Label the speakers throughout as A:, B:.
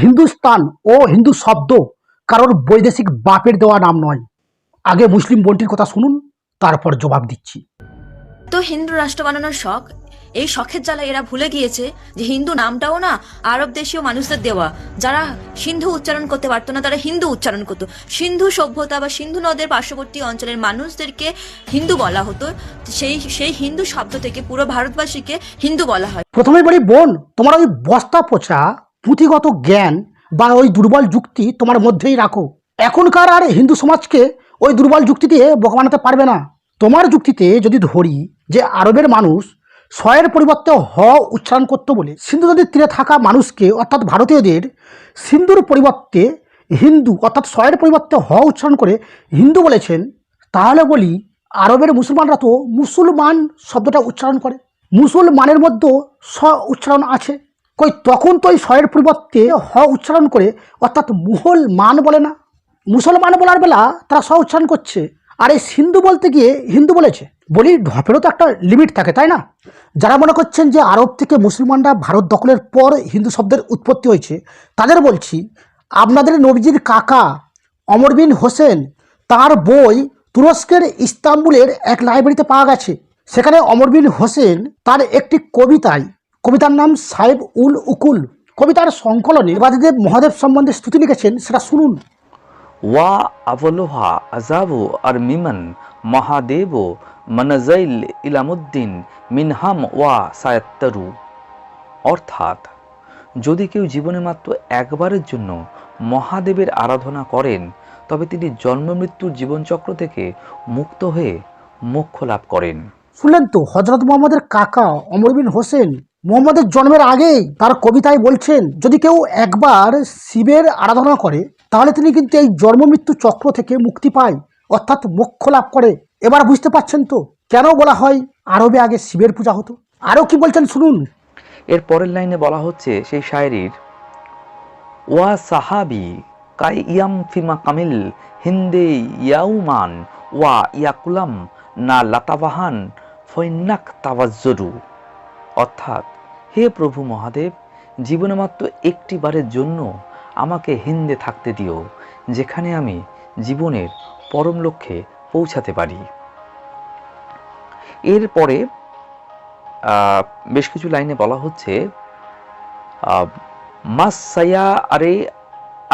A: হিন্দুস্তান ও হিন্দু শব্দ কারোর বৈদেশিক বাপের দেওয়া নাম নয়। আগে মুসলিম বোনটির কথা শুনুন তারপর জবাব দিচ্ছি।
B: তো হিন্দু রাষ্ট্র বানানোর শখ? এই শখের জ্বালা এরা ভুলে গিয়েছে যে হিন্দু নামটাও না আরব দেশীয় মানুষদের দেওয়া। যারা সিন্ধু উচ্চারণ করতে পারতো না তারা হিন্দু উচ্চারণ করতো। সিন্ধু সভ্যতা বা সিন্ধু নদের পার্শ্ববর্তী অঞ্চলের মানুষদেরকে হিন্দু বলা হতো। সেই সেই হিন্দু শব্দ থেকে পুরো ভারতবাসীকে হিন্দু বলা হয়।
A: প্রথমে বলি বোন তোমার ওই বস্তা পচা পুঁথিগত জ্ঞান বা ওই দুর্বল যুক্তি তোমার মধ্যেই রাখো। এখনকার আর হিন্দু সমাজকে ওই দুর্বল যুক্তি দিয়ে বোকা বানাতে পারবে না। তোমার যুক্তিতে যদি ধরি যে আরবের মানুষ স্বয়ের পরিবর্তে হ উচ্চারণ করতো বলে, সিন্ধু নদীর তীরে থাকা মানুষকে, অর্থাৎ ভারতীয়দের, সিন্ধুর পরিবর্তে হিন্দু, অর্থাৎ স্বয়ের পরিবর্তে হ উচ্চারণ করে হিন্দু বলেছেন, তাহলে বলি আরবের মুসলমানরা তো মুসলমান শব্দটা উচ্চারণ করে। মুসলমানের মধ্যেও স উচ্চারণ আছে। কই, তখন তো ওই স্বয়ের পরিবর্তে হ উচ্চারণ করে অর্থাৎ মুহল মান বলে না। মুসলমান বলার বেলা তারা স উচ্চারণ করছে। আর এই সিন্ধু বলতে গিয়ে হিন্দু বলেছে। বলি, ঢপেরও তো একটা লিমিট থাকে, তাই না? যারা মনে করছেন যে আরব থেকে মুসলমানরা ভারত দখলের পর হিন্দু শব্দের উৎপত্তি হয়েছে, তাদের বলছি, আপনাদের নবীজির কাকা অমর বিন হোসেন, তার বই তুরস্কের ইস্তাম্বুলের এক লাইব্রেরিতে পাওয়া গেছে। সেখানে অমর বিন হোসেন তার একটি কবিতায় কবিতার নাম সাহেব উল উকুল। কবিতার সংকলনে বাদীদেব মহাদেব সম্বন্ধে স্তুতি লিখেছেন সেটা শুনুন।
C: ওয়া আবলোহা আজাবু আর মিমন মহাদেব মনজাইল ইলামুদ্দিন মিনহাম ওয়া সায়াত্তারু। অর্থাৎ যদি কেউ জীবনে মাত্র একবারের জন্য মহাদেবের আরাধনা করেন তবে তিনি জন্ম মৃত্যুর জীবনচক্র থেকে মুক্ত হয়ে মোক্ষ লাভ করেন।
A: শুনলেন তো হজরত মোহাম্মদের কাকা অমর বিন হোসেন? মোহাম্মদের জন্মের আগেই তার কবিতায় বলছেন, যদি কেউ একবার শিবের আরাধনা করে, তাহলে তিনি কিন্তু এই জন্ম মৃত্যু চক্র থেকে মুক্তি পায়, অর্থাৎ মোক্ষ লাভ করে। এবার বুঝতে পারছেন তো, কেন বলা হয় আরবে আগে শিবের পূজা হতো? আরও কি বলছেন শুনুন।
C: এর পরের লাইনে বলা হচ্ছে সেই শায়েরির, ওয়া সাহাবি কাই ইয়াম ফিমা কামিল হিন্দে ইয়াউমান, ওয়া ইয়াকুলাম না লাতাবাহান ফৈনাক তাওয়াজ্জরু অর্থাৎ হে প্রভু মহাদেব, জীবনে মাত্র একটি বারের জন্য আমাকে হিন্দে থাকতে দিও, যেখানে আমি জীবনের পরম লক্ষ্যে পৌঁছাতে পারি। এরপরে বেশ কিছু লাইনে বলা হচ্ছে মাসায়া আরে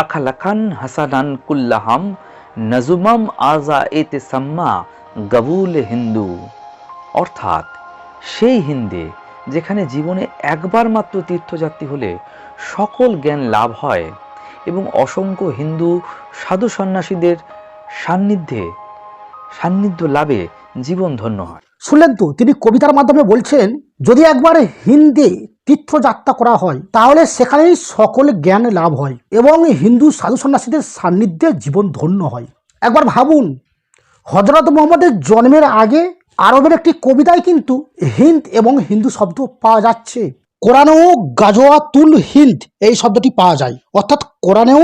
C: আখালাখান হাসানান কুল্লাহাম নজুমাম আজা এতে সাম্মা গাবুল হিন্দু। অর্থাৎ সেই হিন্দে যেখানে জীবনে একবার মাত্র তীর্থযাত্রী হলে সকল জ্ঞান লাভ হয় এবং অসংখ্য হিন্দু, সাধু সন্ন্যাসীদের সান্নিধ্যে, সান্নিধ্য লাভে জীবন ধন্য হয়।
A: শুনলেন তো, তিনি কবিতার মাধ্যমে বলছেন, যদি একবার হিন্দি তীর্থযাত্রা করা হয়, তাহলে সেখানেই সকল জ্ঞান লাভ হয় এবং হিন্দু, সাধু সন্ন্যাসীদের সান্নিধ্যে জীবন ধন্য হয়। একবার ভাবুন হজরত মোহাম্মদের জন্মের আগে আরবের একটি কবিতায় কিন্তু হিন্দ এবং হিন্দু শব্দ পাওয়া যাচ্ছে। কোরআনেও গাজোয়াতুল হিন্দ এই শব্দটি পাওয়া যায়। অর্থাৎ কোরআনেও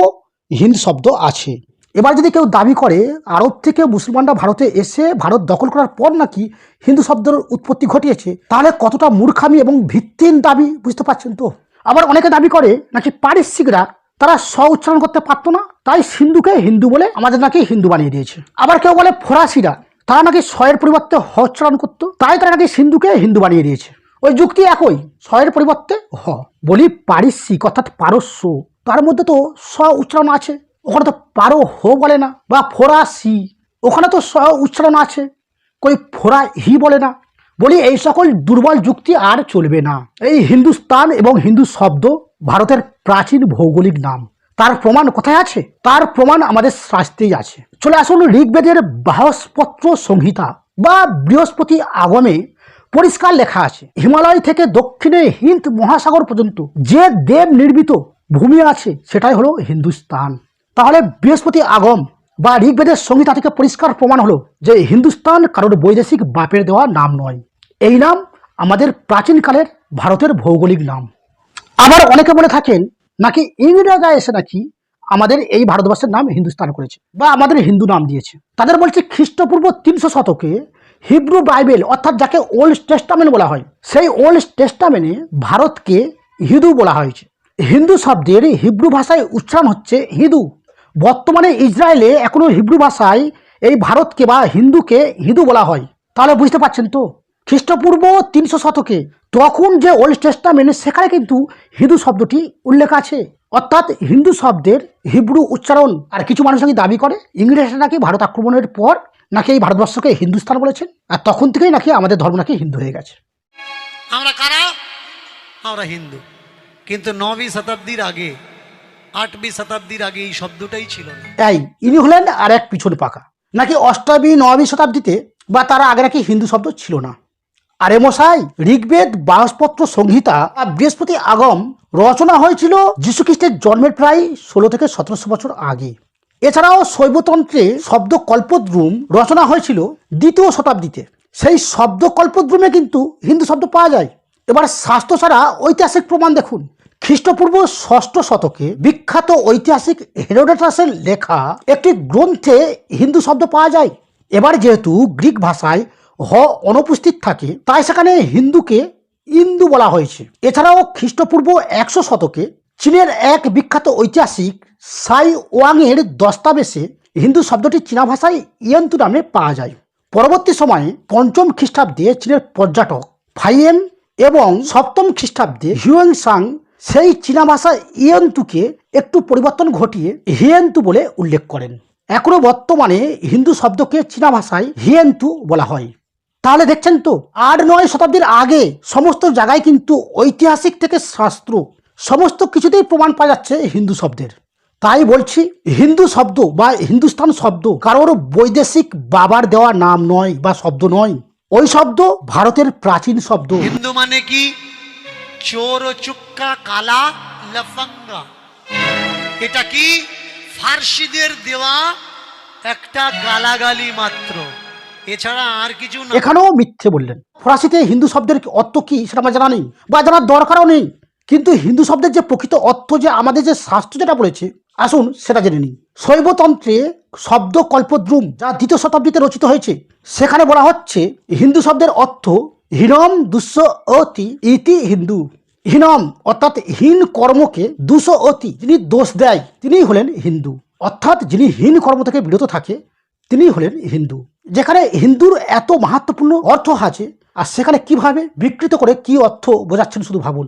A: হিন্দ শব্দ আছে। এবার যদি কেউ দাবি করে, আরব থেকে মুসলমানরা ভারতে এসে ভারত দখল করার পর নাকি হিন্দু শব্দের উৎপত্তি ঘটিয়েছে, তাহলে কতটা মূর্খামি এবং ভিত্তিহীন দাবি বুঝতে পারছেন তো? আবার অনেকে দাবি করে, নাকি পারিশ্রিকরা তারা স্ব উচ্চারণ করতে পারতো না, তাই সিন্ধুকে হিন্দু বলে আমাদের নাকি হিন্দু বানিয়ে দিয়েছে। আবার কেউ বলে ফরাসিরা তারা নাকি স্বয়ের পরিবর্তে হ উচ্চারণ করতো, তাই তারা নাকি সিন্ধুকে হিন্দু বানিয়ে দিয়েছে। ওই যুক্তি একই স্বয়ের পরিবর্তে হ। বলি পারিশ্রিক অর্থাৎ পারস্য, তার মধ্যে তো স উচ্চারণ আছে, ওখানে তো পারো হো বলে না, বা ফরাসি ওখানে তো স উচ্চারণ আছে, কই ফোরা হি বলে না। বলি এই সকল দুর্বল যুক্তি আর চলবে না। এই হিন্দুস্তান এবং হিন্দু শব্দ ভারতের প্রাচীন ভৌগোলিক নাম। তার প্রমাণ কোথায় আছে? তার প্রমাণ আমাদের শাস্ত্রেই আছে। চলে আসুন ঋগ্বেদের বাহস্পত্র সংহিতা বা বৃহস্পতি আগমে পরিষ্কার লেখা আছে। হিমালয় থেকে দক্ষিণে হিন্দ মহাসাগর পর্যন্ত যে দেব নির্মিত ভূমি আছে, সেটাই হলো হিন্দুস্তান। তাহলে বৃহস্পতি আগম বা ঋগ্বেদের সংহিতা থেকে পরিষ্কার প্রমাণ হলো যে হিন্দুস্তান কারোর বৈদেশিক বাপের দেওয়া নাম নয়। এই নাম আমাদের প্রাচীনকালের ভারতের ভৌগোলিক নাম। আবার অনেকে বলে থাকেন নাকি ইংরেজরা এসে নাকি আমাদের এই ভারতবর্ষের নাম হিন্দুস্তান করেছে বা আমাদের হিন্দু নাম দিয়েছে। তাদের বলছে খ্রিস্টপূর্ব তিনশো শতকে হিব্রু বাইবেল, অর্থাৎ যাকে ওল্ড টেস্টামেন্ট বলা হয়, সেই ওল্ড টেস্টামেন্টে ভারতকে হিন্দু বলা হয়েছে। হিন্দু শব্দের হিব্রু ভাষায় উচ্চারণ হচ্ছে হিন্দু। বর্তমানে ইসরায়েলে এখনও হিব্রু ভাষায় এই ভারতকে বা হিন্দুকে হিদু বলা হয়। তাহলে বুঝতে পারছেন তো? খ্রিস্টপূর্ব তিনশো শতকে তখন যে ওল্ড টেস্টামেন্ট সেখানে কিন্তু হিন্দু শব্দটি উল্লেখ আছে। অর্থাৎ হিন্দু শব্দের হিব্রু উচ্চারণ আর কিছু মানুষ নাকি দাবি করে ইংরেজরা নাকি ভারত আক্রমণের পর নাকি এই ভারতবর্ষকে হিন্দুস্তান বলেছেন আর তখন থেকেই নাকি আমাদের ধর্ম নাকি হিন্দু হয়ে গেছে।
D: আমরা কারা? আমরা হিন্দু। কিন্তু নবী শতাব্দীর আগে আটবি শতাব্দীর আগে এই শব্দটাই ছিল না।
A: এই ইনি হলেন আর এক পিছন পাকা। নাকি অষ্টাবী নবী শতাব্দীতে বা তার আগে নাকি হিন্দু শব্দ ছিল না? আরে মশাই, ঋগ্বেদ বাহস্পত্র সংহিতা আর বৃহস্পতি আগম রচনা হয়েছিল যীশুখ্রিস্টের জন্মের প্রায় ষোলো থেকে সতেরোশো বছর আগে। এছাড়াও শৈবতন্ত্রে শব্দ কল্পদ্রুম রচনা হয়েছিল দ্বিতীয় শতাব্দীতে। সেই শব্দ কল্পদ্রুমে কিন্তু হিন্দু শব্দ পাওয়া যায়। এবার শাস্ত্র ছাড়া ঐতিহাসিক প্রমাণ দেখুন। খ্রিস্টপূর্ব ষষ্ঠ শতকে বিখ্যাত ঐতিহাসিক হেরোডাটাসের লেখা একটি গ্রন্থে হিন্দু শব্দ পাওয়া যায়। এবার যেহেতু গ্রিক ভাষায় হ অনুপস্থিত থাকে, তাই সেখানে হিন্দুকে ইন্দু বলা হয়েছে। এছাড়াও খ্রিস্টপূর্ব একশো শতকে চীনের এক বিখ্যাত ঐতিহাসিক সাই ওয়াংয়ের দস্তাবেজে হিন্দু শব্দটি চীনা ভাষায় ইয়ন্তু নামে পাওয়া যায়। পরবর্তী সময়ে পঞ্চম খ্রিস্টাব্দে চীনের পর্যটক ফাইয়েন এবং সপ্তম খ্রিস্টাব্দে হিউয়েং সাং সেই চীনা ভাষা ইয়ন্তুকে একটু পরিবর্তন ঘটিয়ে হিয়েন্তু বলে উল্লেখ করেন। এখনও বর্তমানে হিন্দু শব্দকে চীনা ভাষায় হিয়েন্তু বলা হয়। তাহলে দেখছেন তো, আট নয় শতাব্দীর আগে সমস্ত জায়গায় কিন্তু ঐতিহাসিক থেকে শাস্ত্র, সমস্ত কিছুতেই প্রমাণ পাওয়া যাচ্ছে হিন্দু শব্দের। তাই বলছি, হিন্দু শব্দ বা হিন্দুস্তান শব্দ কারোর বৈদেশিক বাবার দেওয়া নাম নয় বা শব্দ নয়। ওই শব্দ ভারতের প্রাচীন শব্দ।
D: হিন্দু মানে কি? চোর চুক্কা, কালা, লফঙ্গা। এটা কি? ফার্সিদের দেওয়া একটা গালাগালি মাত্র। এছাড়া আর কিছু না।
A: এখানেও মিথ্যে বললেন। ফরাসিতে হিন্দু শব্দের অর্থ কি সেটা আমার জানা নেই বা জানার দরকারও নেই। কিন্তু হিন্দু শব্দের যে প্রকৃত অর্থ, যে আমাদের যে শাস্ত্র যেটা বলেছে, আসুন সেটা জেনে নিই। শৈবতন্ত্রে শব্দ কল্পদ্রুম যা দ্বিতীয় শতাব্দীতে রচিত হয়েছে, সেখানে বলা হচ্ছে, হিন্দু শব্দের অর্থ হীনম দুস্য অতি ইতি হিন্দু। হীনম অর্থাৎ হীন কর্মকে দুশো অতি, যিনি দোষ দেয়, তিনিই হলেন হিন্দু। অর্থাৎ যিনি হীন কর্ম থেকে বিরত থাকে তিনিই হলেন হিন্দু। যেখানে হিন্দুর এত মাহাত্মপূর্ণ অর্থ আছে, আর সেখানে কীভাবে বিকৃত করে কি অর্থ বোঝাচ্ছেন শুধু ভাবুন।